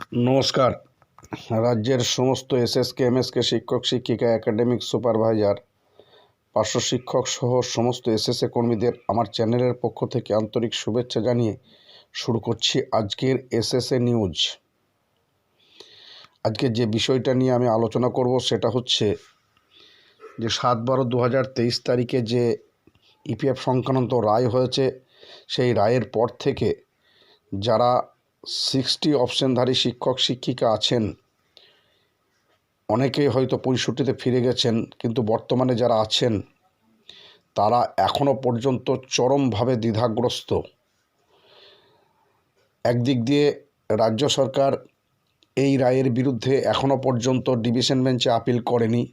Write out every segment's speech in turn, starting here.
নমস্কার। রাজ্যের সমস্ত এসএসকে, এমএসকে শিক্ষক, শিক্ষিকা, একাডেমিক সুপারভাইজার, পার্শ্ব শিক্ষক সহ সমস্ত এসএসএ কর্মীদের আমার চ্যানেলের পক্ষ থেকে আন্তরিক শুভেচ্ছা জানিয়ে শুরু করছি আজকের এসএসএ নিউজ। আজকে যে বিষয়টা নিয়ে আমি আলোচনা করব সেটা হচ্ছে যে সাত বারো দু তারিখে যে ইপিএফ সংক্রান্ত রায় হয়েছে, সেই রায়ের পর থেকে যারা সিক্সটি অপশনধারী শিক্ষক, শিক্ষিকা আছেন। অনেকেই হয়তো পঁয়ষট্টিতে ফিরে গেছেন, কিন্তু বর্তমানে যারা আছেন, তারা এখনও পর্যন্ত চরমভাবে দ্বিধাগ্রস্ত। একদিক দিয়ে রাজ্য সরকার এই রায়ের বিরুদ্ধে এখনও পর্যন্ত ডিভিশন বেঞ্চে আপিল করেনি।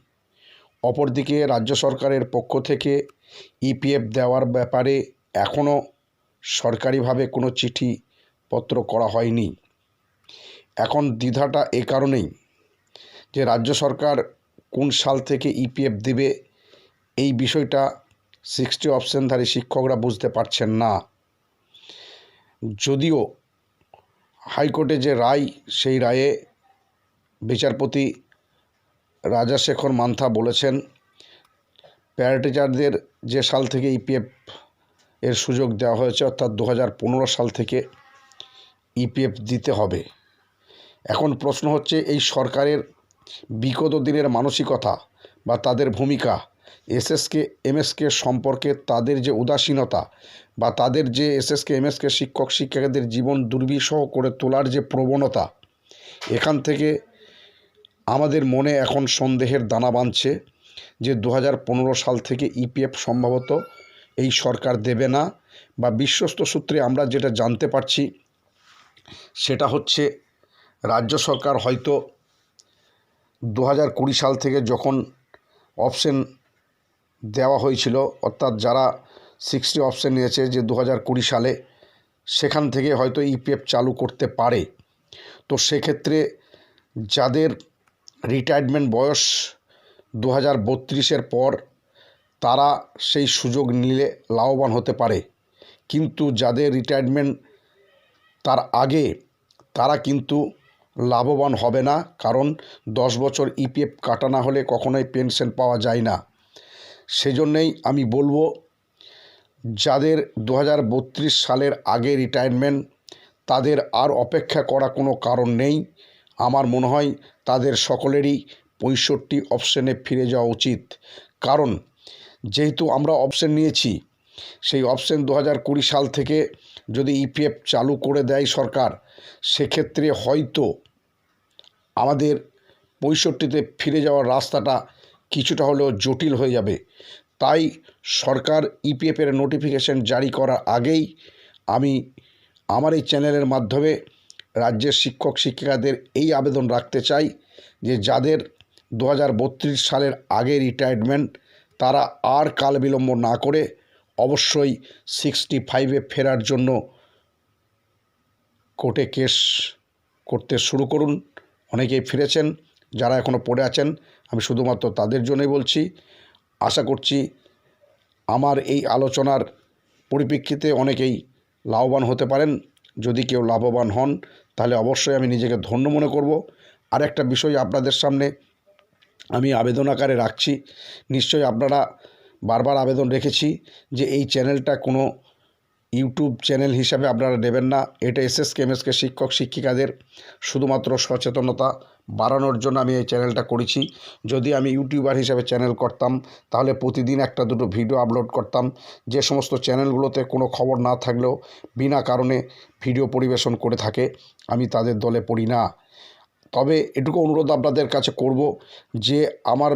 অপরদিকে রাজ্য সরকারের পক্ষ থেকে ইপিএফ দেওয়ার ব্যাপারে এখনও সরকারিভাবে কোনো চিঠি পত্র করা হয়নি। এখন দ্বিধাটা এ কারণেই যে রাজ্য সরকার কোন সাল থেকে ইপিএফ দেবে, এই বিষয়টা সিক্সটি অপশনধারী শিক্ষকরা বুঝতে পারছেন না। যদিও হাইকোর্টে যে রায়, সেই রায়ে বিচারপতি রাজাশেখর মান্থা বলেছেন প্যারাটিচারদের যে সাল থেকে ইপিএফ এর সুযোগ দেওয়া হয়েছে, অর্থাৎ দু হাজার পনেরো সাল থেকে ইপিএফ দিতে হবে। এখন প্রশ্ন হচ্ছে, এই সরকারের বিগত দিনের মানসিকতা বা তাদের ভূমিকা, এসএসকে, এমএসকে সম্পর্কে তাদের যে উদাসীনতা বা তাদের যে এসএসকে, এমএসকে শিক্ষক শিক্ষিকাদের জীবন দুর্বিষহ করে তোলার যে প্রবণতা, এখান থেকে আমাদের মনে এখন সন্দেহের দানা বাঁধছে যে দু হাজার পনেরো সাল থেকে ইপিএফ সম্ভবত এই সরকার দেবে না বা বিশ্বস্ত সূত্রে আমরা যেটা জানতে পারছি সেটা হচ্ছে রাজ্য সরকার হয়তো দু হাজার কুড়ি সাল থেকে যখন অপশন দেওয়া হয়েছিল, অর্থাৎ যারা সিক্সটি অপশন নিয়েছে যে দু হাজার কুড়ি সালে সেখান থেকে হয়তো ইপিএফ চালু করতে পারে। তো সেক্ষেত্রে যাদের রিটায়ারমেন্ট বয়স দু হাজার বত্রিশের পর, তারা সেই সুযোগ নিলে লাভবান হতে পারে। কিন্তু যাদের রিটায়ারমেন্ট তার আগে তারা কিন্তু লাভবান হবে না, কারণ দশ বছর ইপিএফ কাটা না হলে কখনোই পেনশন পাওয়া যায় না। সেজন্যেই আমি বলব, যাদের দু হাজার বত্রিশ সালের আগে রিটায়ারমেন্ট তাদের আর অপেক্ষা করা কোনো কারণ নেই। আমার মনে হয় তাদের সকলেরই পঁয়ষট্টি অপশানে ফিরে যাওয়া উচিত। কারণ, যেহেতু আমরা অপশান নিয়েছি সেই অপশন দু হাজার কুড়ি সাল থেকে যদি ইপিএফ চালু করে দেয় সরকার, সেক্ষেত্রে হয়তো আমাদের পঁয়ষট্টিতে ফিরে যাওয়ার রাস্তাটা কিছুটা হলেও জটিল হয়ে যাবে। তাই সরকার ইপিএফের নোটিফিকেশন জারি করার আগেই আমি আমার এই চ্যানেলের মাধ্যমে রাজ্যের শিক্ষক, শিক্ষিকাদের এই আবেদন রাখতে চাই যে যাদের দু হাজার বত্রিশ সালের আগে রিটায়ারমেন্ট তারা আর কাল বিলম্ব না করে অবশ্যই সিক্সটি ফাইভে ফেরার জন্য কোর্টে কেস করতে শুরু করুন। অনেকেই ফিরেছেন, যারা এখনও পড়ে আছেন, আমি শুধুমাত্র তাদের জন্যই বলছি, আশা করছি আমার এই আলোচনার পরিপ্রেক্ষিতে অনেকেই লাভবান হতে পারেন। যদি কেউ লাভবান হন, তাহলে অবশ্যই আমি নিজেকে ধন্য মনে করব। আর একটা বিষয় আপনাদের সামনে আমি আবেদন আকারে রাখছি। নিশ্চয়ই আপনারা বারবার আবেদন রেখেছি যে এই চ্যানেলটা কোনো ইউটিউব চ্যানেল হিসাবে আপনারা নেবেন না। এটা এসএস কেমএসকে শিক্ষক শিক্ষিকাদের শুধুমাত্র সচেতনতা বাড়ানোর জন্য আমি এই চ্যানেলটা করেছি। যদি আমি ইউটিউবার হিসাবে চ্যানেল করতাম, তাহলে প্রতিদিন একটা দুটো ভিডিও আপলোড করতাম। যে সমস্ত চ্যানেলগুলোতে কোনো খবর না থাকলেও বিনা কারণে ভিডিও পরিবেশন করে থাকে। আমি তাদের দলে পড়ি না। তবে এটুকু অনুরোধ আপনাদের কাছে করব যে আমার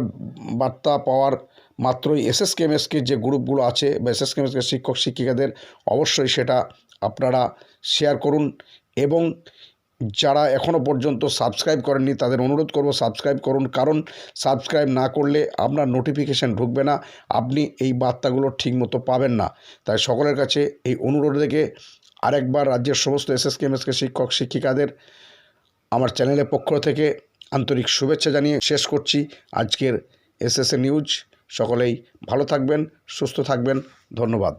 বার্তা পাওয়ার মাত্রই এসএস কেমএসকে যে গ্রুপগুলো আছে বা এসএস কেমএসকে শিক্ষক শিক্ষিকাদের অবশ্যই সেটা আপনারা শেয়ার করুন এবং যারা এখনও পর্যন্ত সাবস্ক্রাইব করেননি তাদের অনুরোধ করব সাবস্ক্রাইব করুন। কারণ সাবস্ক্রাইব না করলে আপনার নোটিফিকেশান ঢুকবে না, আপনি এই বার্তাগুলো ঠিকমতো পাবেন না। তাই সকলের কাছে এই অনুরোধ রেখে আরেকবার রাজ্যের সমস্ত এসএস কেমএসকে শিক্ষক শিক্ষিকাদের আমার চ্যানেলের পক্ষ থেকে আন্তরিক শুভেচ্ছা জানিয়ে শেষ করছি আজকের এসএসএ নিউজ। সকলেই ভালো থাকবেন, সুস্থ থাকবেন। ধন্যবাদ।